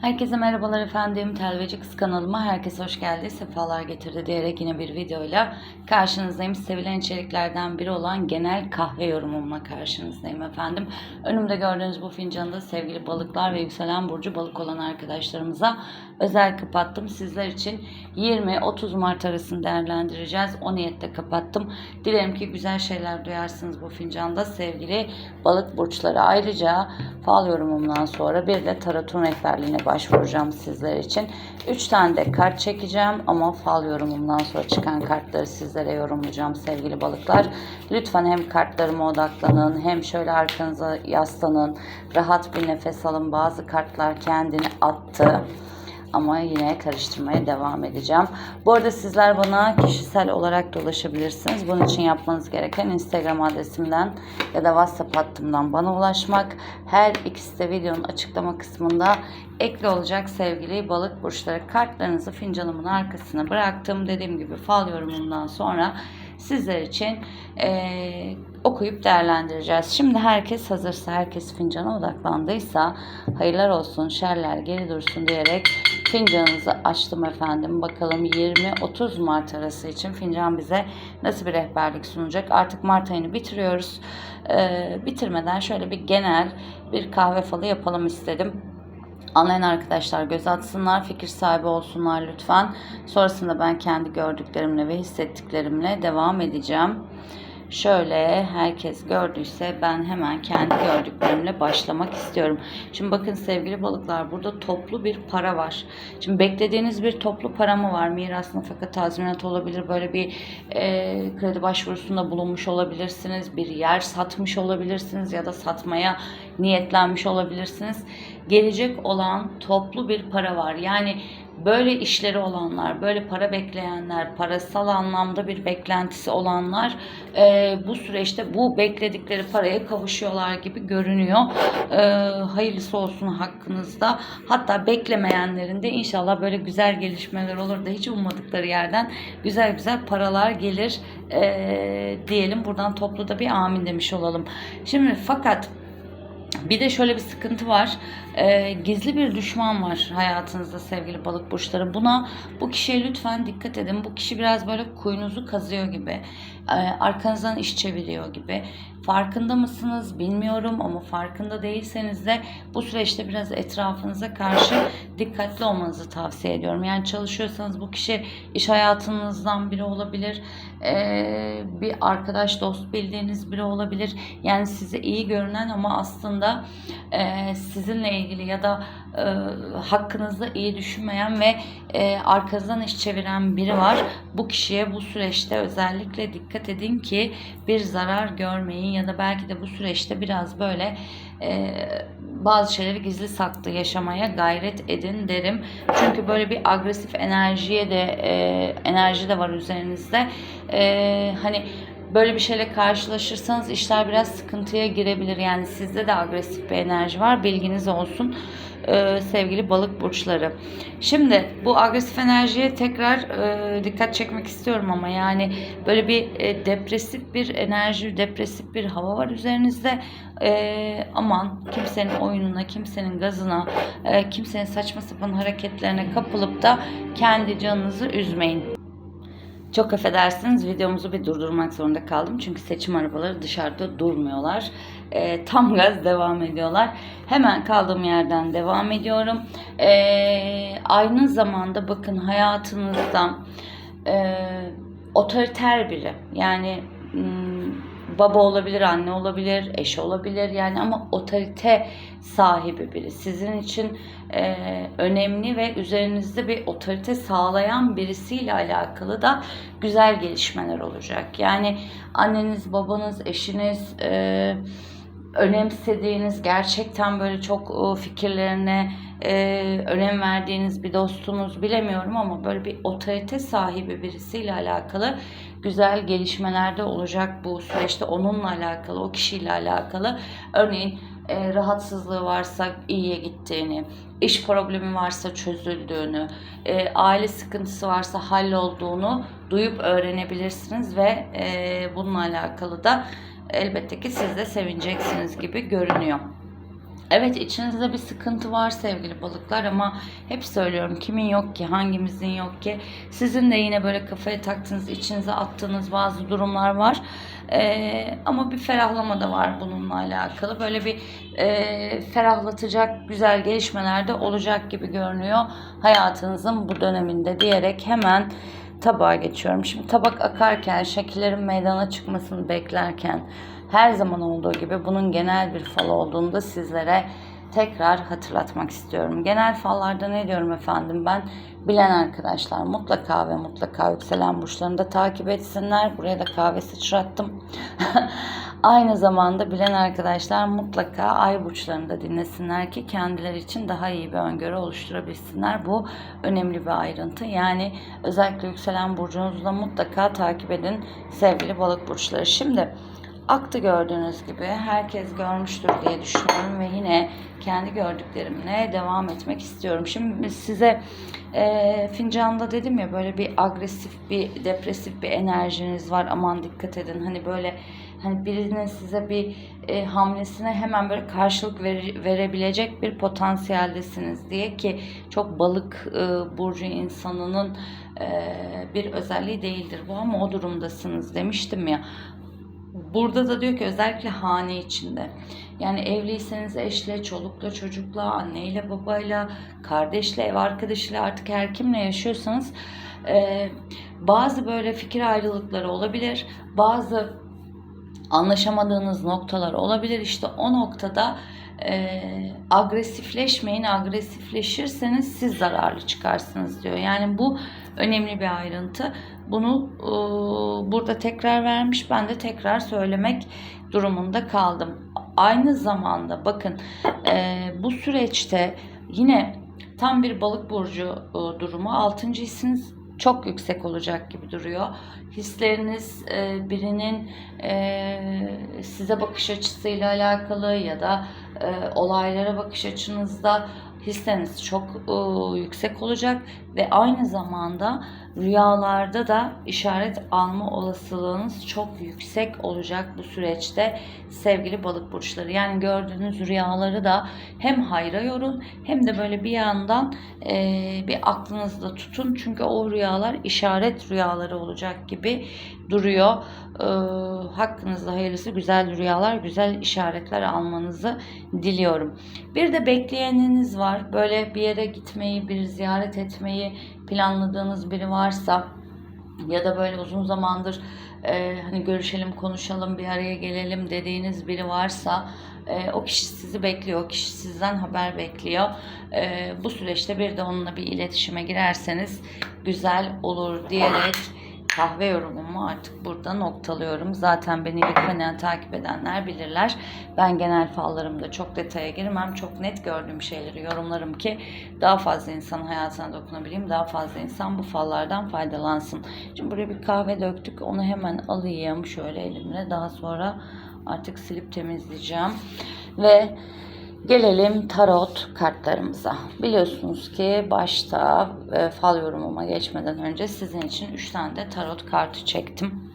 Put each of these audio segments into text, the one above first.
Herkese merhabalar efendim. Telveci Kız kanalıma herkes hoş geldi. Sefalar getirdi diyerek yine bir videoyla karşınızdayım. Sevilen içeriklerden biri olan genel kahve yorumumla karşınızdayım efendim. Önümde gördüğünüz bu fincanı sevgili balıklar ve yükselen burcu balık olan arkadaşlarımıza özel kapattım. Sizler için 20-30 Mart arasını değerlendireceğiz. O niyette kapattım. Dilerim ki güzel şeyler duyarsınız bu fincanda sevgili balık burçları. Ayrıca fal yorumumdan sonra bir de tarotun rehberliğine başvuracağım sizler için. 3 tane de kart çekeceğim ama fal yorumumdan sonra çıkan kartları sizlere yorumlayacağım sevgili balıklar. Lütfen hem kartlarıma odaklanın hem şöyle arkanıza yaslanın. Rahat bir nefes alın. Bazı kartlar kendini attı ama yine karıştırmaya devam edeceğim. Bu arada sizler bana kişisel olarak da ulaşabilirsiniz. Bunun için yapmanız gereken Instagram adresimden ya da WhatsApp hattımdan bana ulaşmak. Her ikisi de videonun açıklama kısmında ekli olacak sevgili balık burçları. Kartlarınızı fincanımın arkasına bıraktım. Dediğim gibi fal yorumundan sonra sizler için eee, okuyup değerlendireceğiz. Şimdi herkes hazırsa, herkes fincana odaklandıysa hayırlar olsun, şerler geri dursun diyerek fincanınızı açtım efendim. Bakalım 20-30 Mart arası için fincan bize nasıl bir rehberlik sunacak? Artık Mart ayını bitiriyoruz. Eee, bitirmeden şöyle bir genel bir kahve falı yapalım istedim. Anlayan arkadaşlar göz atsınlar, fikir sahibi olsunlar lütfen. Sonrasında ben kendi gördüklerimle ve hissettiklerimle devam edeceğim. Şöyle herkes gördüyse ben hemen kendi gördüklerimle başlamak istiyorum. Şimdi bakın sevgili balıklar burada toplu bir para var. Şimdi beklediğiniz bir toplu para mı var? Miras nafaka tazminat olabilir. Böyle bir e, kredi başvurusunda bulunmuş olabilirsiniz. Bir yer satmış olabilirsiniz ya da satmaya niyetlenmiş olabilirsiniz. Gelecek olan toplu bir para var. Yani böyle işleri olanlar, böyle para bekleyenler, parasal anlamda bir beklentisi olanlar e, bu süreçte bu bekledikleri paraya kavuşuyorlar gibi görünüyor. E, hayırlısı olsun hakkınızda. Hatta beklemeyenlerin de inşallah böyle güzel gelişmeler olur da hiç ummadıkları yerden güzel güzel paralar gelir e, diyelim. Buradan toplu da bir amin demiş olalım. Şimdi fakat bir de şöyle bir sıkıntı var. Ee, gizli bir düşman var hayatınızda sevgili balık burçları. Buna bu kişiye lütfen dikkat edin. Bu kişi biraz böyle kuyunuzu kazıyor gibi. Ee, arkanızdan iş çeviriyor gibi. Farkında mısınız bilmiyorum ama farkında değilseniz de bu süreçte biraz etrafınıza karşı dikkatli olmanızı tavsiye ediyorum. Yani çalışıyorsanız bu kişi iş hayatınızdan biri olabilir. Bir arkadaş dost bildiğiniz biri olabilir. Yani size iyi görünen ama aslında sizinle ilgili ya da e, hakkınızda iyi düşünmeyen ve e, arkanızdan iş çeviren biri var. Bu kişiye bu süreçte özellikle dikkat edin ki bir zarar görmeyin ya da belki de bu süreçte biraz böyle e, bazı şeyleri gizli saklı yaşamaya gayret edin derim. Çünkü böyle bir agresif enerjiye de e, enerji de var üzerinizde. E, hani böyle bir şeyle karşılaşırsanız işler biraz sıkıntıya girebilir. Yani sizde de agresif bir enerji var. Bilginiz olsun e, sevgili balık burçları. Şimdi bu agresif enerjiye tekrar e, dikkat çekmek istiyorum ama yani böyle bir e, depresif bir enerji, depresif bir hava var üzerinizde. Aman kimsenin oyununa, kimsenin gazına, kimsenin saçma sapan hareketlerine kapılıp da kendi canınızı üzmeyin. Çok affedersiniz videomuzu bir durdurmak zorunda kaldım. Çünkü seçim arabaları dışarıda durmuyorlar. Ee, tam gaz devam ediyorlar. Hemen kaldığım yerden devam ediyorum. Ee, aynı zamanda bakın hayatınızda e, otoriter biri. Yani hmm, baba olabilir, anne olabilir, eş olabilir yani ama otorite sahibi biri. Sizin için e, önemli ve üzerinizde bir otorite sağlayan birisiyle alakalı da güzel gelişmeler olacak. Yani anneniz, babanız, eşiniz, e, önemsediğiniz, gerçekten böyle çok fikirlerine e, önem verdiğiniz bir dostunuz bilemiyorum ama böyle bir otorite sahibi birisiyle alakalı güzel gelişmeler de olacak bu süreçte onunla alakalı, o kişiyle alakalı. Örneğin e, rahatsızlığı varsa iyiye gittiğini, iş problemi varsa çözüldüğünü, e, aile sıkıntısı varsa hallolduğunu duyup öğrenebilirsiniz ve e, bununla alakalı da elbette ki siz de sevineceksiniz gibi görünüyor. Evet içinizde bir sıkıntı var sevgili balıklar ama hep söylüyorum kimin yok ki hangimizin yok ki? Sizin de yine böyle kafaya taktığınız içinize attığınız bazı durumlar var. Ee, ama bir ferahlama da var bununla alakalı. Böyle bir e, ferahlatacak güzel gelişmeler de olacak gibi görünüyor hayatınızın bu döneminde diyerek hemen tabağa geçiyorum. Şimdi tabak akarken şekillerin meydana çıkmasını beklerken her zaman olduğu gibi bunun genel bir fal olduğunu da sizlere tekrar hatırlatmak istiyorum. Genel fallarda ne diyorum efendim ben bilen arkadaşlar mutlaka ve mutlaka yükselen burçlarını da takip etsinler. Buraya da kahve sıçrattım. Aynı zamanda bilen arkadaşlar mutlaka ay burçlarını da dinlesinler ki kendileri için daha iyi bir öngörü oluşturabilsinler. Bu önemli bir ayrıntı. Yani özellikle yükselen burcunuzu da mutlaka takip edin sevgili balık burçları. Şimdi aktı gördüğünüz gibi. Herkes görmüştür diye düşünüyorum ve yine kendi gördüklerimle devam etmek istiyorum. Şimdi size e, fincanda dedim ya böyle bir agresif bir depresif bir enerjiniz var. Aman dikkat edin. Hani böyle hani birinin size bir e, hamlesine hemen böyle karşılık ver- verebilecek bir potansiyeldesiniz diye ki çok balık e, burcu insanının e, bir özelliği değildir bu ama o durumdasınız demiştim ya. Burada da diyor ki özellikle hane içinde. Yani evliyseniz eşle, çolukla, çocukla, anneyle, babayla, kardeşle, ev arkadaşıyla artık her kimle yaşıyorsanız e, bazı böyle fikir ayrılıkları olabilir. Bazı anlaşamadığınız noktalar olabilir. İşte o noktada e, agresifleşmeyin. Agresifleşirseniz siz zararlı çıkarsınız diyor. Yani bu önemli bir ayrıntı. Bunu e, burada tekrar vermiş. Ben de tekrar söylemek durumunda kaldım. Aynı zamanda bakın e, bu süreçte yine tam bir balık burcu e, durumu. Altıncı hissiniz çok yüksek olacak gibi duruyor. Hisleriniz e, birinin e, size bakış açısıyla alakalı ya da e, olaylara bakış açınızda hisleriniz çok e, yüksek olacak ve aynı zamanda rüyalarda da işaret alma olasılığınız çok yüksek olacak bu süreçte sevgili balık burçları. Yani gördüğünüz rüyaları da hem hayra yorun hem de böyle bir yandan e, bir aklınızda tutun. Çünkü o rüyalar işaret rüyaları olacak gibi duruyor. E, hakkınızda hayırlısı güzel rüyalar, güzel işaretler almanızı diliyorum. Bir de bekleyeniniz var. Böyle bir yere gitmeyi, bir ziyaret etmeyi planladığınız biri varsa ya da böyle uzun zamandır e, hani görüşelim, konuşalım, bir araya gelelim dediğiniz biri varsa e, o kişi sizi bekliyor, o kişi sizden haber bekliyor. E, bu süreçte bir de onunla bir iletişime girerseniz güzel olur diyerek kahve yorumumu artık burada noktalıyorum. Zaten beni yakinen takip edenler bilirler. Ben genel fallarımda çok detaya girmem. Çok net gördüğüm şeyleri yorumlarım ki daha fazla insan hayatına dokunabileyim. Daha fazla insan bu fallardan faydalansın. Şimdi buraya bir kahve döktük. Onu hemen alayım şöyle elimle. Daha sonra artık silip temizleyeceğim. Ve Gelelim tarot kartlarımıza. Biliyorsunuz ki başta e, fal yorumuma geçmeden önce sizin için 3 tane de tarot kartı çektim.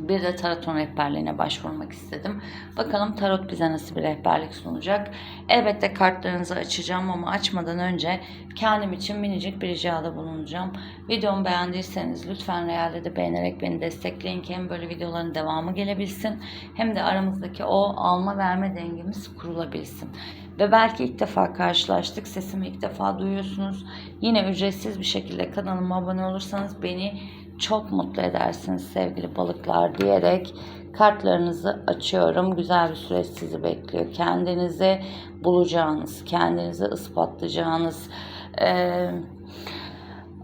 Bir de taroton rehberliğine başvurmak istedim. Bakalım tarot bize nasıl bir rehberlik sunacak. Elbette kartlarınızı açacağım ama açmadan önce kendim için minicik bir ricada bulunacağım. Videomu beğendiyseniz lütfen realde de beğenerek beni destekleyin ki hem böyle videoların devamı gelebilsin hem de aramızdaki o alma verme dengemiz kurulabilsin. Ve belki ilk defa karşılaştık. Sesimi ilk defa duyuyorsunuz. Yine ücretsiz bir şekilde kanalıma abone olursanız beni çok mutlu edersiniz sevgili balıklar diyerek kartlarınızı açıyorum. Güzel bir süreç sizi bekliyor. Kendinizi bulacağınız, kendinizi ispatlayacağınız, e,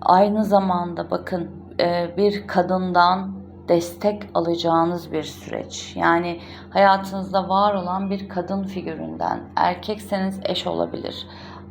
aynı zamanda bakın e, bir kadından destek alacağınız bir süreç. Yani hayatınızda var olan bir kadın figüründen, erkekseniz eş olabilir.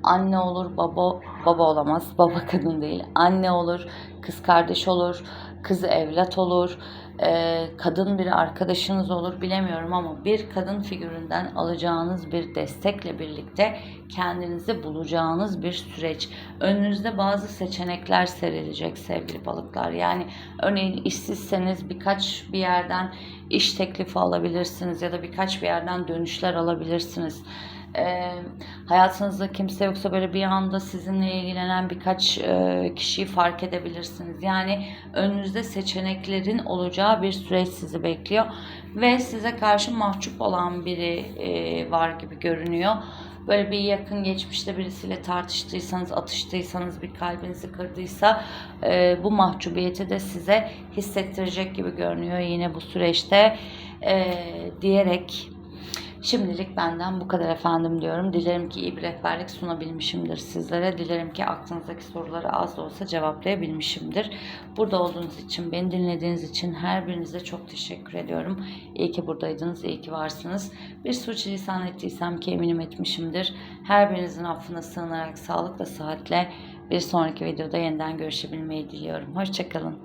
Anne olur, baba baba olamaz. Baba kadın değil. Anne olur, kız kardeş olur, kız evlat olur, e, kadın bir arkadaşınız olur bilemiyorum ama bir kadın figüründen alacağınız bir destekle birlikte kendinizi bulacağınız bir süreç. Önünüzde bazı seçenekler serilecek sevgili balıklar. Yani örneğin işsizseniz birkaç bir yerden iş teklifi alabilirsiniz ya da birkaç bir yerden dönüşler alabilirsiniz e, hayatınızda kimse yoksa böyle bir anda sizinle ilgilenen birkaç e, kişiyi fark edebilirsiniz. Yani önünüzde seçeneklerin olacağı bir süreç sizi bekliyor ve size karşı mahcup olan biri e, var gibi görünüyor. Böyle bir yakın geçmişte birisiyle tartıştıysanız, atıştıysanız, bir kalbinizi kırdıysa e, bu mahcubiyeti de size hissettirecek gibi görünüyor yine bu süreçte e, diyerek Şimdilik benden bu kadar efendim diyorum. Dilerim ki iyi bir rehberlik sunabilmişimdir sizlere. Dilerim ki aklınızdaki soruları az da olsa cevaplayabilmişimdir. Burada olduğunuz için, beni dinlediğiniz için her birinize çok teşekkür ediyorum. İyi ki buradaydınız, iyi ki varsınız. Bir suçlisan ettiysem ki eminim etmişimdir. Her birinizin affına sığınarak sağlıkla, sıhhatle bir sonraki videoda yeniden görüşebilmeyi diliyorum. Hoşçakalın.